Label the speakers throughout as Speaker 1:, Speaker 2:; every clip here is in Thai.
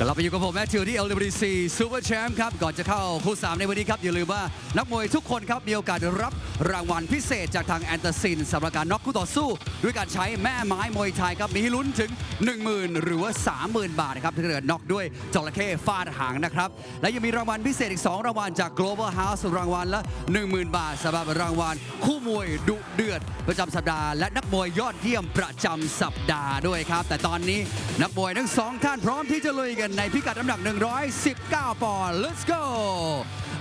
Speaker 1: กลับไปอยู่กับผมแมทธิวที่ LWC Super Champ ครับ ก่อนจะเข้าคู่ 3 ในวันนี้ครับ อย่าลืมว่านักมวยทุกคนครับ มีโอกาสรับ รางวัลพิเศษจากทางแอนตาซินสำหรับการน็อกคู่ต่อสู้ ด้วยการใช้แม่ไม้มวยไทยครับมีให้ลุ้นถึง 10,000 หรือว่า 30,000 บาทนะครับถ้าเกิดน็อกด้วยจระเข้ฟาดหางนะครับ และยังมีรางวัลพิเศษอีก 2 รางวัลจาก Global House รางวัลละ 10,000 บาทสำหรับรางวัลคู่มวยดุเดือดประจำสัปดาห์และนักมวยยอดเยี่ยมประจำสัปดาห์ด้วยครับ แต่ตอนนี้นักมวยทั้งสองท่านพร้อมที่จะลุยกันในพิกัดน้ำหนัก 119 ปอนด์ let's go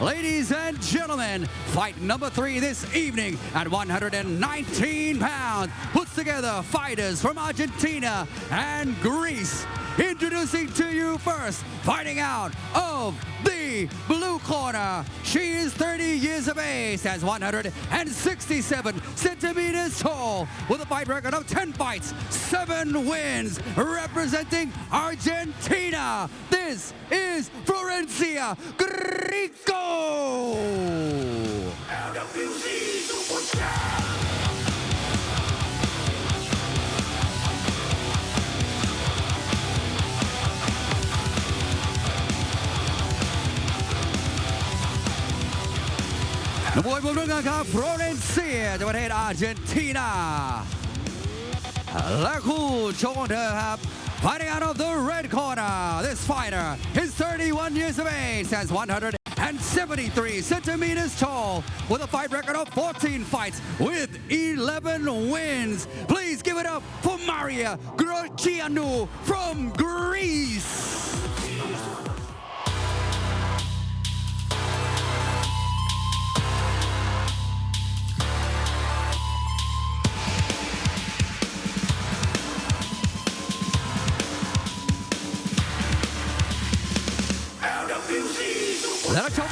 Speaker 1: ladies and gentlemen fight number three this evening at 119 pounds puts together fighters from Argentina and Greece Introducing to you first, fighting out of the blue corner. She is 30 years of age, has 167 centimeters tall, with a fight record of 10 fights, 7 wins, representing Argentina. This is Florencia Grico. Now, นักมวยมุมน้ำเงินครับฟลอเรนเซียจากประเทศอาร์เจนตินาและคู่ชกของเธอครับ Fighting out of the red corner, this fighter is 31 years of age, stands 173 centimeters tall, with a fight record of 14 fights with 11 wins. Please give it up for Maria Grocianu from Greece.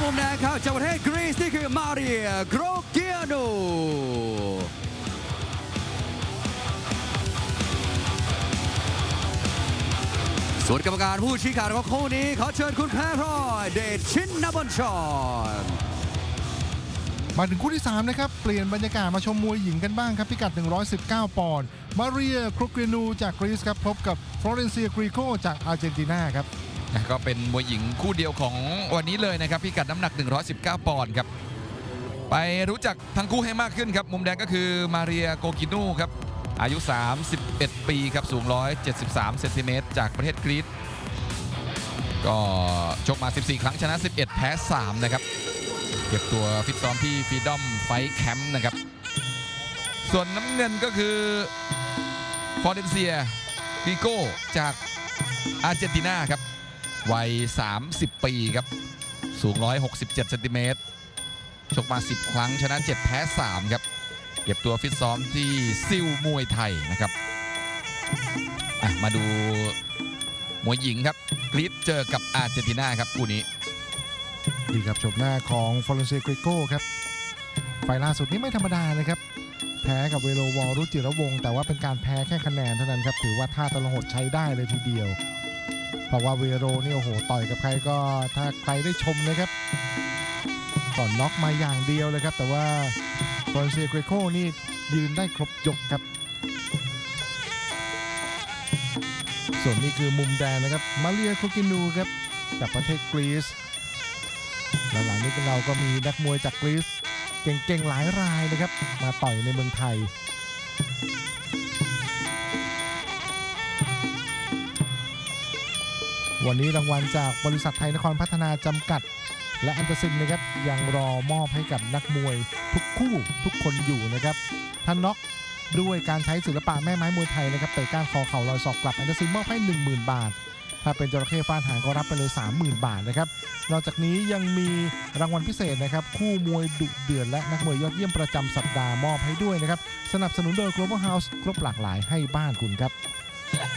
Speaker 1: มุมแดงครับจากประเทศกรีซนี่คือมาเรียโกรเกียโนส่วนกรรมการผู้ชี้ขาดของคู่นี้ขอเชิญคุณแพรพลอยเดชชินนบัญชร
Speaker 2: มาถึงคู่ที่ 3 นะครับ เปลี่ยนบรรยากาศมาชมมวยหญิงกันบ้างครับ พิกัด 119 ปอนด์มาเรียครเกนูจากกรีซครับ พบกับฟลอเรนเซียกรีโกจากอาร์เจนตินาครับ
Speaker 3: นะก็เป็นมวยหญิงคู่เดียวของวันนี้เลยนะครับพิกัดน้ำหนัก 119 ปอนด์ครับ ไปรู้จักทั้งคู่ให้มากขึ้นครับ มุมแดงก็คือมาเรียโกกินูครับ อายุ 31 ปีครับ สูง 173 เซนติเมตรจากประเทศกรีซก็ชกมา 14 ครั้งชนะ 11 แพ้ 3 นะครับ เก็บตัวฟิตซ้อมที่ฟีดอมไฟแคมป์นะครับ ส่วนน้ำเงินก็คือฟอร์เดนเซียดิโก้จากอาร์เจนตินาครับ วัย 30 ปีครับ สูง 167เซนติเมตรชกมา 10 ครั้งชนะ 7 แพ้ 3 ครับ เก็บตัวฟิตซ้อมที่ซิลมวยไทยนะครับอะมาดูมวยหญิงครับกรีซเจอกับอาร์เจนตินาครับคู่นี้
Speaker 2: ดีครับชมหน้าของฟลอเรนเซีกรีโก้ครับไฟล์ล่าสุดนี้ไม่ธรรมดานะครับ แพ้กับเวโรวอลรุจิระวง แต่ว่าเป็นการแพ้แค่คะแนนเท่านั้นครับ ถือว่าท่าตะลงหดใช้ได้เลยทีเดียว เพราะว่าเวโรนี่โอ้โหต่อยกับใครก็ถ้าใครได้ชมนะครับก่อนน็อกมาอย่างเดียวเลยครับ แต่ว่าฟอเรนเซียกรโกนี่ยืนได้ครบยกครับ ส่วนนี้คือมุมแดงนะครับ มาเรียโคกินูครับจากประเทศกรีซหลังๆนี้เราก็มีนักมวยจากกรีซเก่งๆหลายรายนะครับ มาต่อยในเมืองไทย วันนี้รางวัลจากบริษัทไทยนครพัฒนาจำกัด และอันตร์ซินนะครับยังรอมอบให้กับนักมวยทุกคู่ทุกคนอยู่นะครับท่านน็อกด้วยการใช้ศิลปะแม่ไม้มวยไทยนะครับเตะก้านคอเข่าลอยศอกกลับอันตร์ซินมอบให้ 10,000 บาท ถ้าเป็นจระเข้ฟาดหางก็รับไปเลย 30,000 บาทนะครับนอกจากนี้ยังมีรางวัลพิเศษนะครับคู่มวยดุเดือดและนักมวยยอดเยี่ยมประจำสัปดาห์มอบให้ด้วยนะครับสนับสนุนโดย Global House ครบหลากหลายให้บ้านคุณครับนี่ครับ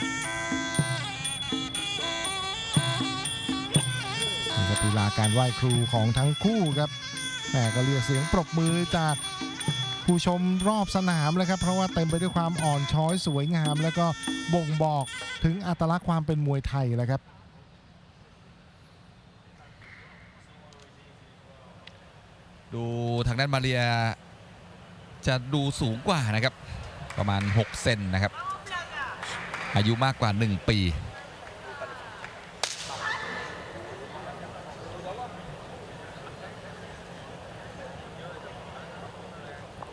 Speaker 2: ลีลาการไหว้ครูของทั้งคู่ครับแหมก็เรียกเสียงปรบมือจากผู้ชมรอบสนามเลยครับ เพราะว่าเต็มไปด้วยความอ่อนช้อยสวยงาม แล้วก็บ่งบอกถึงอัตลักษณ์ความเป็นมวยไทยแล้วครับ
Speaker 3: ดูทางด้านมาเรียจะดูสูงกว่านะครับ ประมาณ 6 เซนนะครับ อายุมากกว่า 1 ปี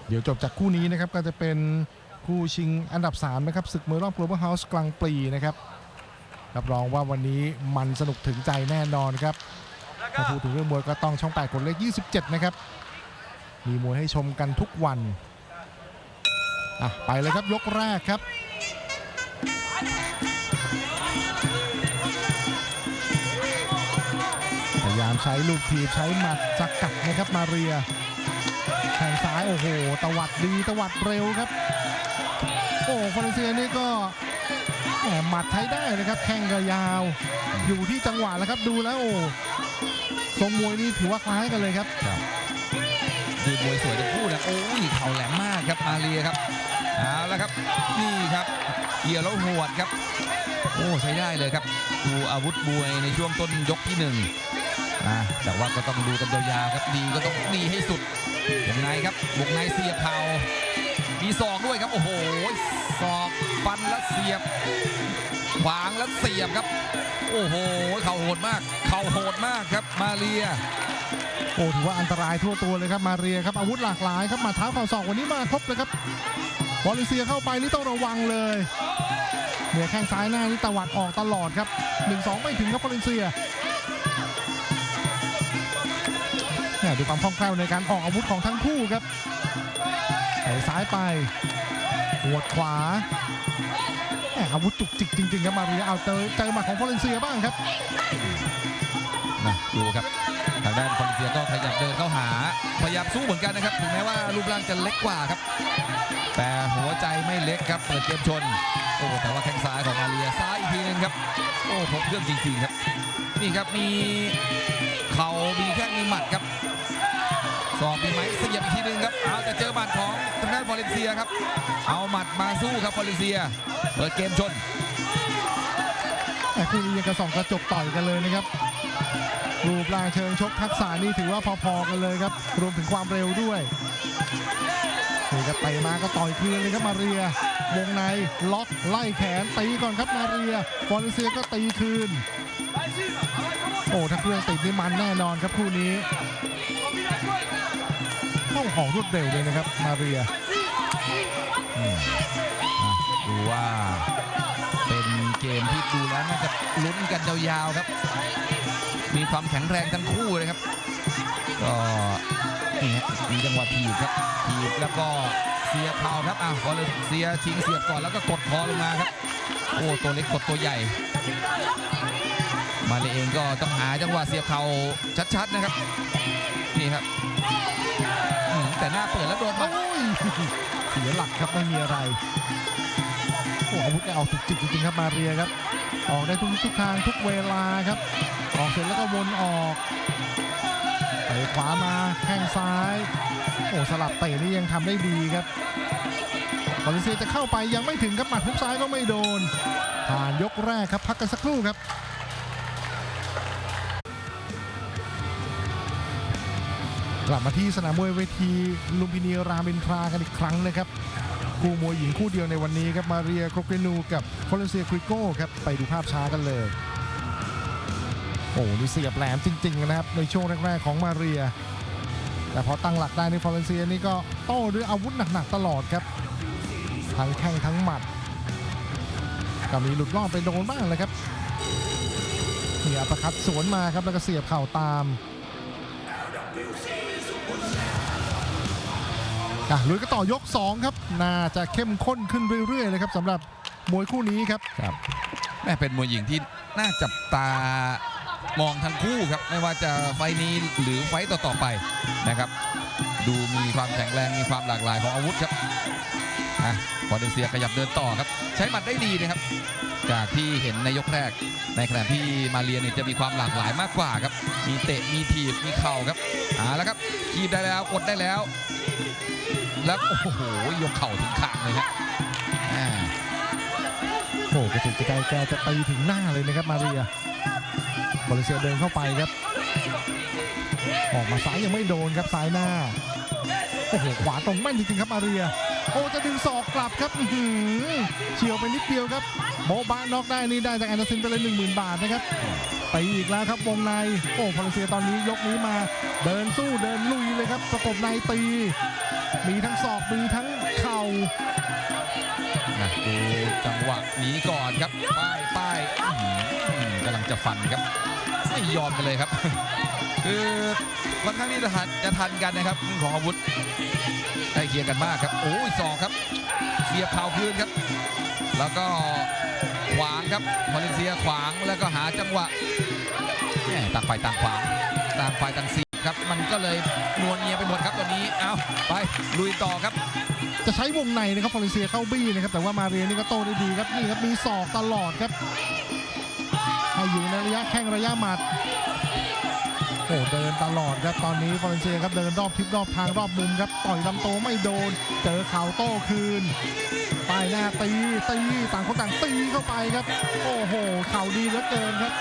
Speaker 2: เดี๋ยวจบจากคู่นี้นะครับก็จะเป็นคู่ชิงอันดับ3นะครับศึกมวยรอบ Global House กลางปีนะครับรับรองว่าวันนี้มันสนุกถึงใจแน่นอนครับถ้าพูดถึงเรื่องมวยก็ต้องช่อง 8กดเลข 27 นะครับ มีมวยให้ชมกันทุกวันอะไปเลยครับยกแรกครับพยายามใช้ลูกทีบใช้หมัดสกัดนะครับมาเรีย แข้งซ้ายโอ้โหตวัดดีตวัดเร็วครับ โอ้ฟรานเซียนี่ก็แหมหมัดใช้ได้นะครับ แข้งก็ยาว อยู่ที่จังหวะแล้วครับดูแล้วโอ้ทรงมวยนี่ถือว่าคล้ายกันเลยครับ
Speaker 3: ดูมวยสวยทั้งคู่นะโอ้ยเข่าแหลมมากครับมาเรียครับเอาละครับนี่ครับเกี่ยวแล้วหวดครับ โอ้ใช้ได้เลยครับดูอาวุธมวยในช่วงต้นยกที่หนึ่งแต่ว่าก็ต้องดูกันยาวๆครับดีก็ต้องดีให้สุด วงในครับวงในเสียบเข่ามีศอกด้วยครับโอ้โหศอกฟันแล้วเสียบ ขวางแล้วเสียบครับ โอ้โหเข่าโหดมาก เข่าโหดมากครับมาเรีย
Speaker 2: โอ้ถือว่าอันตรายทั่วตัวเลยครับมาเรียครับอาวุธหลากหลายครับมาเท้าเข่าศอกวันนี้มาครบเลยครับบอลเลเซียเข้าไปนี่ต้องระวังเลยเหนี่ยแข้งซ้ายหน้านี่ตวัดออกตลอดครับ1-2ไม่ถึงครับบอลเลเซีย ดูความคล่องแคล่วในการออกอาวุธของทั้งคู่ครับใส่ซ้ายไปหัวดขวาอาวุธจุกจิกจริงๆครับมาเรียเอาเจอเจอหมัดของฟอเรนเซียบ้างครับ
Speaker 3: นะดูครับทางด้านฟอเรนเซียก็ขยับเดินเข้าหา พยายามสู้เหมือนกันนะครับถึงแม้ว่ารูปร่างจะเล็กกว่าครับ แต่หัวใจไม่เล็กครับเปิดเกมชนโอ้แต่ว่าแข้งซ้ายของมาเรียซ้ายอีกทีหนึงครับโอ้ครบเครื่องจริงๆครับ นี่ครับมี เข่ามีแข้งมีหมัดครับสอบมีไหมเสียบอีกทีหนึงครับเอาแต่เจอหมัดของทางด้านฟอเรนเซียครับ เอาหมัดมาสู้ครับฟอเรนเซีย เปิดเกมชน
Speaker 2: แต่คู่นี้ยังกระสองกระจกต่อยกันเลยนะครับรูปร่างเชิงชกทักษะนี่ถือว่าพอๆกันเลยครับ รวมถึงความเร็วด้วย นี่ครับเตะมาก็ต่อยคืนเลยครับมาเรียวงในล็อกไล่แขนตีก่อนครับมาเรียฟอร์เซียก็ตีคืนโอ้ถ้าเครื่องติดนี่มันแน่นอนครับคู่นี้เข้าของรวดเร็วเลยนะครับมาเรีย
Speaker 3: ดูว่าเป็นเกมที่ดูแล้วน่าจะลุ้นกันยาวๆครับ มีความแข็งแรงทั้งคู่เลยครับ ก็ นี่ฮะมีจังหวะถีบครับถีบแล้วก็เสียเข่าครับอ้าวก็เลยเสียชิงเสียบก่อนแล้วก็กดคอลงมาครับโอ้ตัวเล็กกดตัวใหญ่ มาเลยเองก็ต้องหาจังหวะเสียบเข่าชัดๆนะครับนี่ครับแต่หน้าเปิดแล้วโดนมัด
Speaker 2: โอ้ยเสียหลักครับไม่มีอะไรโอ้อาวุธแกออกจุกจิกจริงๆครับมาเรียครับ ออกได้ทุกทุกทางทุกเวลาครับ ออกเสร็จแล้วก็วนออกะขวามาแข้งซ้ายโอ้สลับเตะนี่ยังทำได้ดีครับบอลเซียจะเข้าไปยังไม่ถึงครับหมัดทุกซ้ายก็ไม่โดน ผ่านยกแรกครับพักกันสักครู่ครับกลับมาที่สนามมวยเวทีลุมพินีรามินทรากันอีกครั้งนะครับ คู่มวยหญิงคู่เดียวในวันนี้ครับมาเรียโครเกนูกับโคลเซียคริโก้ครับไปดูภาพช้ากันเลย โอ้นี่เสียบแหลมจริง ๆ นะครับ ในช่วงแรก ๆ ของมาเรีย แต่พอตั้งหลักได้ในฟอเรนเซียนี่ก็โต้ด้วยอาวุธหนัก ๆ ตลอดครับ ทั้งแข้งทั้งหมัด ก็มีหลุดรอบไปโดนบ้างเลยครับนี่อัปร์คัดสวนมาครับแล้วก็เสียบเข่าตามอะลุยก็ต่อยก 2 ครับ น่าจะเข้มข้นขึ้นเรื่อยๆเลยครับสำหรับมวยคู่นี้ครับ
Speaker 3: ครับแม่เป็นมวยหญิงที่น่าจับตา มองทั้งคู่ครับ ไม่ว่าจะไฟนี้หรือไฟต่อๆไปนะครับ ดูมีความแข็งแรงมีความหลากหลายของอาวุธครับอะฟอเดเซียขยับเดินต่อครับ ใช้หมัดได้ดีนะครับ จากที่เห็นในยกแรก ในขณะที่มาเรียเนี่ยจะมีความหลากหลายมากกว่าครับ มีเตะมีถีบมีเข่าครับเอาแล้วครับคีบได้แล้วกดได้แล้ว แล้วโอ้โหยกเข่าถึงคางเลยครับอ่า
Speaker 2: โอ้กระตุกกระจายแกจะตีถึงหน้าเลยนะครับมาเรีย บริเซียเดินเข้าไปครับ ออกมาซ้ายยังไม่โดนครับซ้ายหน้า โอ้โหขวาตรงแม่นจริงๆครับมาเรีย โอ้จะดึงศอกกลับครับเฉียวไปนิดเดียวครับโบบะน็อกได้นี่ได้จากแอนเดอร์สันไปเลย1 0,000บาทนะครับไปอีกแล้วครับวงใน โอ้ฟอร์เซียตอนนี้ยกนี้มา เดินสู้เดินลุยเลยครับประกบในตี มีทั้งศอกมีทั้งเข่า
Speaker 3: ดูจังหวะหนีก่อนครับป้ายป้า จะฟันครับไม่ยอมกันเลยครับ คือค่อนข้างที่จะทันจะทันกันนะครับเรื่องของอาวุธใกล้เคียงกันมากครับโอ้ยสองครับเสียบเข่าคืนครับ แล้วก็ขวางครับมาเลเซียขวางแล้วก็หาจังหวะแหม่ต่างฝ่ายต่างขวางต่างฝ่ายต่างเสียบครับมันก็เลยนวลเนียไปหมดครับตอนนี้เอาไปลุยต่อครับ
Speaker 2: จะใช้วงในนะครับฟอร์เรนเซียเข้าบี้นะครับแต่ว่ามาเรียนี่ก็โต้ได้ดีครับนี่ครับมีศอกตลอดครับให้อ ยู่ในระแข้งระยะหมัดโอ้เดินตลอดครับตอนนี้ฟอร์เรนเซียครับเดินรอบทิศรอบทางรอบมุมครับต่อยลำโตไม่โดน เจอเข่าโต้คืนป้ายหน้าตีตีต่างคนต่างตีเข้าไปครับ โอ้โหเข่าดีเหลือเกินครับ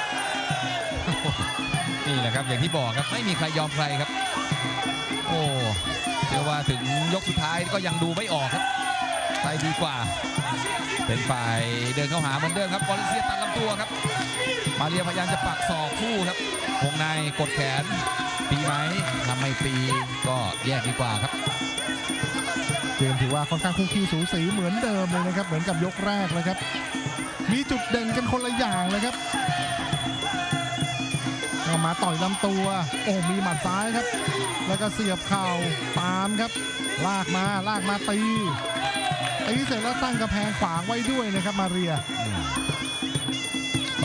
Speaker 3: นี่แหละครับอย่างที่บอกครับไม่มีใครยอมใครครับ โอ้เชื่อว่าถึงยกสุดท้ายก็ยังดูไม่ออกครับใครดีกว่า เป็นฝ่ายเดินเข้าหาเหมือนเดิมครับบอลเซียตัดลำตัวครับ มาเรียพยายามจะปักศอกคู่ครับ วงในกดแขนตีไหมทำไม่ตีก็แยกดีกว่าครับ
Speaker 2: เกมถือว่าค่อนข้างคู่ขี้สูสีเหมือนเดิมเลยนะครับ เหมือนกับยกแรกเลยครับ มีจุดเด่นกันคนละอย่างเลยครับเอามาต่อยลำตัว โอ้มีหมัดซ้ายครับ แล้วก็เสียบเข่าตามครับ ลากมาลากมาตีตีเสร็จแล้วตั้งกระแพงขวางไว้ด้วยนะครับมาเรีย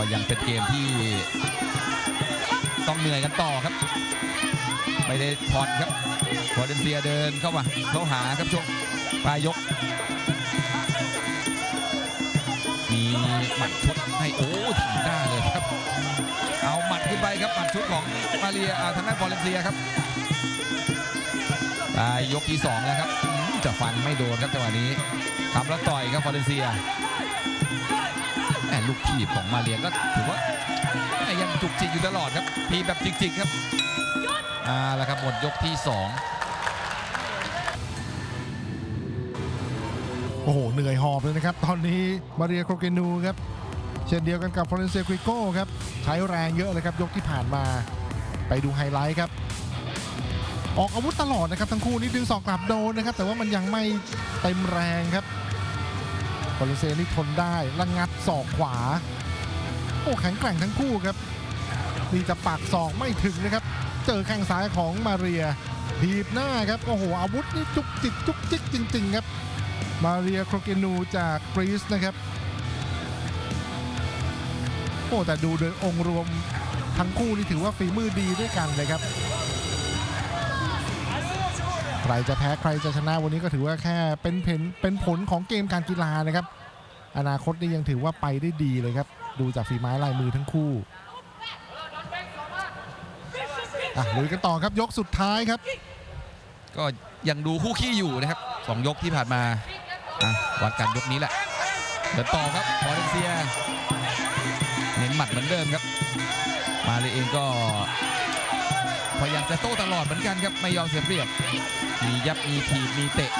Speaker 3: ก็ยังเป็นเกมที่ต้องเหนื่อยกันต่อครับ ไม่ได้ผ่อนครับวอเดนเซียเดินเข้ามาเข้าหาครับช่วงปลายยก มีหมัดชุดให้โอ้ถีบหน้าเลยครับ เอาหมัดขึ้นไปครับหมัดชุดของมาเรียทางด้านวอเลนเซียครับปลายยกที่สองแล้วครับจะฟันไม่โดนครับจังหวะนี้ทำแล้วต่อยครับวอเลนเซีย แม่ลูกทีบของมาเลียก็ถือว่ายังจุกจิกอยู่ตลอดครับทีแบบจิกๆครับอ่าแล้วครับหมดยกที่ 2
Speaker 2: โอ้โห เหนื่อยหอบเลยนะครับ ตอนนี้มาเรียโครเกนูครับ เช่นเดียวกันกับฟลอเรนเซียควิโก้ครับ ใช้แรงเยอะเลยครับ ยกที่ผ่านมาไปดูไฮไลท์ครับ ออกอาวุธตลอดนะครับ ทั้งคู่นี่ดึงศอกกลับโดนนะครับ แต่ว่ามันยังไม่เต็มแรงครับ ฟลอเรนเซียนี่ทนได้ระงัดศอกขวา โอ้แข็งแกร่งทั้งคู่ครับนี่จะปักศอกไม่ถึงนะครับ เจอแข้งซ้ายของมาเรียทีบหน้าครับโอ้โหอาวุธนี่จุกจิกจุกจิกจริง ๆ ครับ มาเรียโครเกนูจากกรีซนะครับโอ้แต่ดูโดยองค์รวมทั้งคู่นี่ถือว่าฝีมือดีด้วยกันเลยครับ รจะแพ้ใครจะชนะวันนี้ก็ถือว่าแค่เป็นเพนเป็นผลของเกมการกีฬานะครับ อนาคตนี่ยังถือว่าไปได้ดีเลยครับ ดูจากฝีไม้ลายมือทั้งคู่อะลุยกันต่อครับยกสุดท้ายครับ
Speaker 3: ก็ยังดูคู่ขี้อยู่นะครับสองยกที่ผ่านมาอะวัดกันยกนี้แหละเดินต่อครับวอเลเซียเน้นหมัดเหมือนเดิมครับ มาเลยเองก็ พยายามจะโต้ตลอดเหมือนกันครับไม่ยอมเสียเปรียบ มียับมีถีบมีเตะ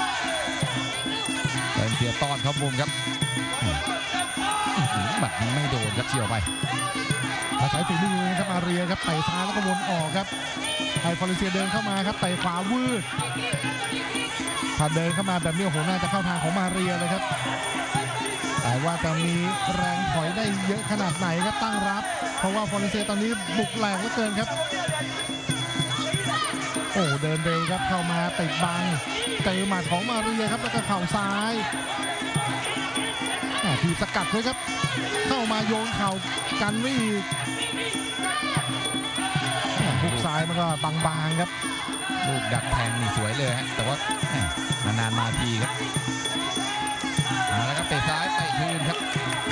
Speaker 3: วอเลนเซียต้อนเข้ามุมครับอื้อหือหมัดนี้ไม่โดนครับเฉียวไป
Speaker 2: อาศัยฝีมือนะครับมาเรียครับเตะซ้ายแล้วก็วนออกครับไฮฟอร์เรนเซียเดินเข้ามาครับเตะขวาวืดถ้าเดินเข้ามาแบบนี้โอ้โหน่าจะเข้าทางของมาเรียเลยครับ แต่ว่าจะมีแรงถอยได้เยอะขนาดไหนครับตั้งรับ เพราะว่าฟอร์เรนเซียตอนนี้บุกแรงเหลือเกินครับ โอ้เดินเร็วครับเข้ามาติดบังเจอหมัดของมาเรียครับแล้วก็เข่าซ้ายทีสกัดเลยครับ เข้ามาโยนเข่ากันไม่อีกทุกซ้ายมันก็บางๆครับ
Speaker 3: ลูกดักแทงนี่สวยเลยฮะแต่ว่านานๆมาทีครับเอาละครับเตะซ้ายเตะคืนครับ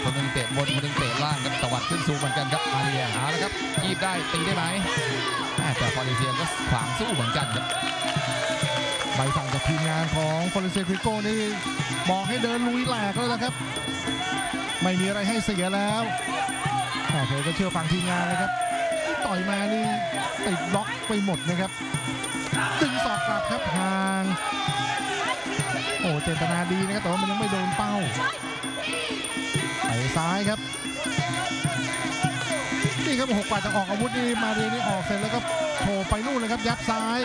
Speaker 3: คนหนึงเตะบนคนหนึงเตะล่างครับตวัดขึ้นสูงเหมือนกันครับมาเรียเอาละครับคีบได้ตีได้ไหม แต่ฟอร์เรเซียก็ขวางสู้เหมือนกันครับ
Speaker 2: ใบสั่งจากทีมงานของฟอร์เรนเซียคริโก้นี่บอกให้เดินลุยแหลกแล้วนะครับ ไม่มีอะไรให้เสียแล้วแต่เธอก็เชื่อฟังทีมงานเลยครับ ต่อยมานี่ติดบล็อกไปหมดนะครับดึงศอกกลับครับห่างโอ้เจตนาดีนะครับแต่ว่ามันยังไม่โดนเป้าไปซ้ายครับ นี่ครับหกกว่าจะออกอาวุธนี่มาเรียนี่ออกเสร็จแล้วก็โผล่ไปนู่นเลยครับยับซ้าย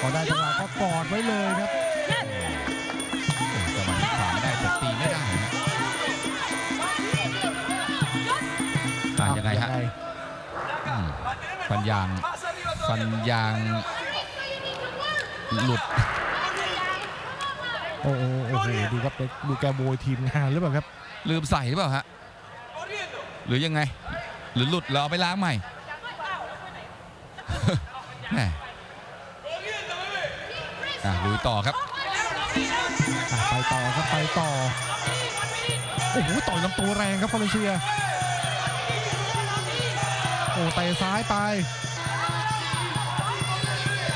Speaker 2: พอได้จังหวะก็กอดไว้เลยครับ
Speaker 3: จังหวะนี้ขวางได้แต่ตีไม่ได้นะอะยังไงฮะอืมฟันยางฟันยางหลุด
Speaker 2: โอ้โหโอ้โหดูครับดูแกโบยทีมงานหรือเปล่าครับ
Speaker 3: ลืมใส่หรือเปล่าฮะ หรือยังไง หรือหลุดแล้วเอาไปล้างใหม่แหมอะลุยต่อครับ
Speaker 2: อะไปต่อครับไปต่อ โอ้โหต่อยลำตัวแรงครับฟอเรนเซีย โอ้เตะซ้ายไป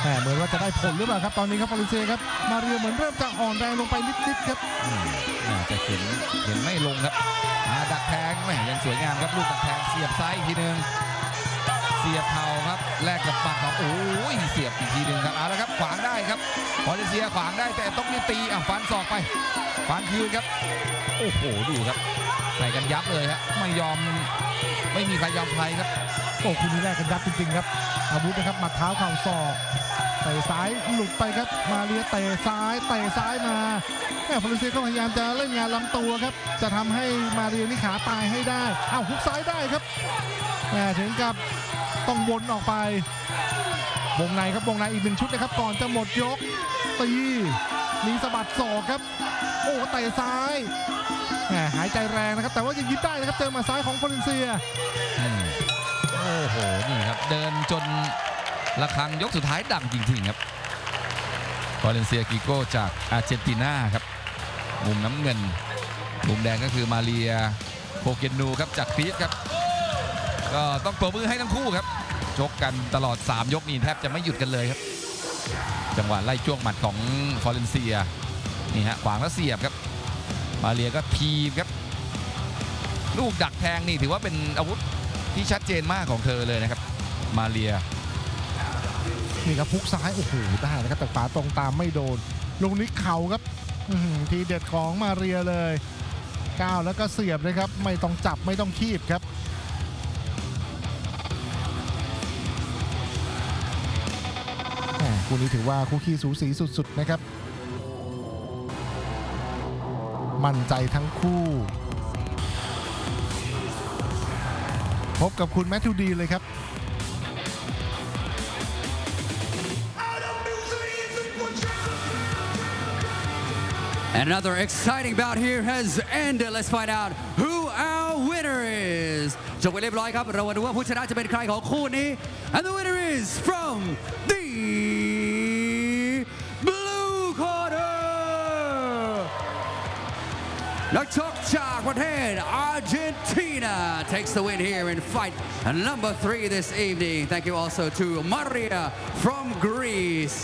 Speaker 2: แหมเหมือนว่าจะได้ผลหรือเปล่าครับตอนนี้ครับฟอเรนเซียครับ มาเรียเหมือนเริ่มจะอ่อนแรงลงไปนิดๆครับ
Speaker 3: อืมน่าจะเข็นเข็นไม่ลงครับอ่า ดักแทงแหมยังสวยงามครับลูกดักแทงเสียบซ้ายอีกทีหนึ่งเสียบเข่าครับแลกกับปักของโอ้ยเสียบอีกทีหนึ่งครับเอาละครับ ขวางได้ครับพอเลเซียขวางได้แต่ต้องรีตีอะฟันศอกไปฟันคืนครับ โอ้โหดูครับใส่กันยับเลยฮะไม่ยอมไม่มีใครยอมใครครับ
Speaker 2: โอ้คุณนี่แรกกันยับจริงๆครับ อาวุธนะครับมัดเท้าเข่าศอก เตะซ้ายหลุดไปครับ มาเรียเตะซ้ายเตะซ้ายมาแหมฟอเรนเซียก็พยายามจะเล่นงานลำตัวครับ จะทำให้มาเรียนี่ขาตายให้ได้เอาวฮุกซ้ายได้ครับแหมถึงกับต้องวนออกไป วงในครับวงในอีกหนึ่งชุดนะครับก่อนจะหมดยกตีมีสะบัดศอกครับ โอ้เตะซ้ายแหมหายใจแรงนะครับ แต่ว่ายังยึดได้นะครับ เจอมาซ้ายของฟอเรนเซีย
Speaker 3: โอ้โห นี่ครับ เดินจน ระฆังยกสุดท้ายดังจริงๆครับวาเลนเซียกิโก้จากอาร์เจนตินาครับ มุมน้ำเงิน มุมแดงก็คือมาเรียโคเกนูครับจากกรีซครับ ก็ต้องปรบมือให้ทั้งคู่ครับชกกันตลอด 3 ยกนี่แทบจะไม่หยุดกันเลยครับ จังหวะไล่จ้วงหมัดของฟอเรนเซียนี่ฮะขวางแล้วเสียบครับ มาเรียก็ทีครับ ลูกดักแทงนี่ถือว่าเป็นอาวุธที่ชัดเจนมากของเธอเลยนะครับ มาเรีย
Speaker 2: นี่ครับพุกซ้ายโอ้โหได้นะครับแต่ฝาตรงตามไม่โดนลงนี้เข่าครับทีเด็ดของมาเรียเลยก้าวแล้วก็เสียบเลยครับ ไม่ต้องจับไม่ต้องคีบครับคู่นี้ถือว่าคู่ขี้สูสีสุดๆนะครับ มั่นใจทั้งคู่ พบกับคุณแมทธิวดีเลยครับ
Speaker 1: Another exciting bout here has ended. Let's find out who our winner is. จบไปเรียบร้อยครับ เรามาดูว่าผู้ชนะจะเป็นใครของคู่นี้ And the winner is from the blue corner นักชกจากประเทศ Argentina takes the win here in fight number three this evening. Thank you also to Maria from Greece.